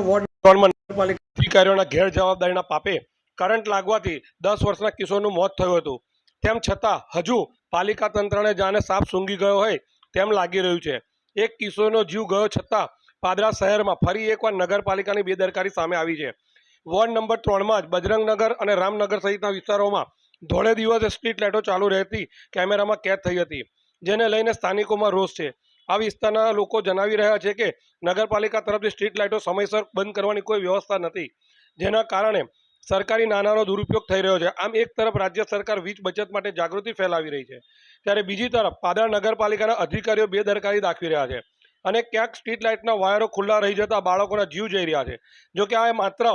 Ward ત્રણમાં નગરપાલિકા અધિકારીઓના ગેર જવાબદારીના પાપે કરંટ લાગવાથી દસ વર્ષના કિશોરનું મોત થયું હતું. તેમ છતાં હજુ પાલિકા તંત્રને જાણે સાપ સૂંઘી ગયો હોય તેમ લાગી રહ્યું છે. એક કિશોરનો જીવ ગયો છતાં પાદરા શહેરમાં ફરી એકવાર નગરપાલિકાની બેદરકારી સામે આવી છે. વોર્ડ નંબર ત્રણમાં જ બજરંગનગર અને રામનગર સહિતના વિસ્તારોમાં ધોળે દિવસે સ્ટ્રીટ લાઇટો ચાલુ રહેતી કેમેરામાં કેદ થઈ હતી જેને લઈને સ્થાનિકોમાં રોષ છે. આ વિસ્તારના લોકો જણાવી રહ્યા છે કે નગરપાલિકા તરફથી સ્ટ્રીટ લાઇટો સમયસર બંધ કરવાની કોઈ વ્યવસ્થા નથી. જેના કારણે સરકારી નાણાંનો દુરુપયોગ થઈ રહ્યો છે. આમ એક તરફ રાજ્ય સરકાર વીજ બચત માટે જાગૃતિ ફેલાવી રહી છે, ત્યારે બીજી તરફ પાદરા નગરપાલિકાના અધિકારીઓ બેદરકારી દાખવી રહ્યા છે અને ક્યાંક સ્ટ્રીટ લાઇટના વાયરો ખુલ્લા રહી જતા બાળકોના જીવ જઈ રહ્યા છે. જો કે આ માત્ર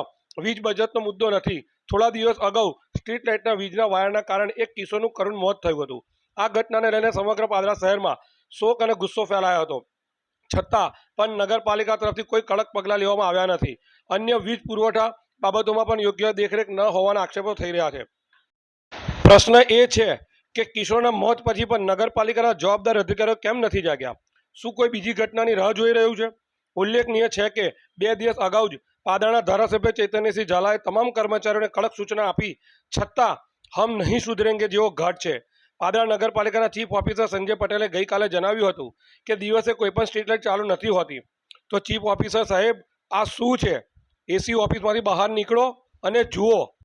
વીજ બચતનો મુદ્દો નથી. થોડા દિવસ અગાઉ સ્ટ્રીટ લાઇટના વીજના વાયરના કારણે એક કિશોરનું કરુણ મોત થયું હતું. આ ઘટનાને લઈને સમગ્ર પાદરા શહેરમાં શોક અને ગુસ્સો ફેલાયો હતો. છતાં પણ નગરપાલિકા તરફથી કોઈ કડક પગલાં લેવામાં આવ્યા નથી. અન્ય વીજ પુરવઠા બાબતોમાં પણ યોગ્ય દેખરેખ ન હોવાના આક્ષેપો થઈ રહ્યા છે. પ્રશ્ન એ છે કે કિશોરના મોત પછી પણ નગરપાલિકાના જવાબદાર અધિકારીઓ કેમ નથી જાગ્યા? શું કોઈ બીજી ઘટનાની રાહ જોઈ રહ્યું છે? ઉલ્લેખનીય છે કે બે દિવસ અગાઉ જ પાદરના ધારાસભ્ય ચૈતન્યસિંહ ઝાલાએ તમામ કર્મચારીઓને કડક સૂચના આપી. છતાં હમ નહીં સુધરેંગે જેવો ઘાટ છે. પાદરા નગરપાલિકાના ચીફ ઓફિસર સંજય પટેલે ગઈકાલે જણાવ્યું હતું કે દિવસે કોઈ પણ સ્ટ્રીટ લાઇટ ચાલુ નથી હોતી. તો ચીફ ઓફિસર સાહેબ, આ શું છે? એસી ઓફિસમાંથી બહાર નીકળો અને જુઓ.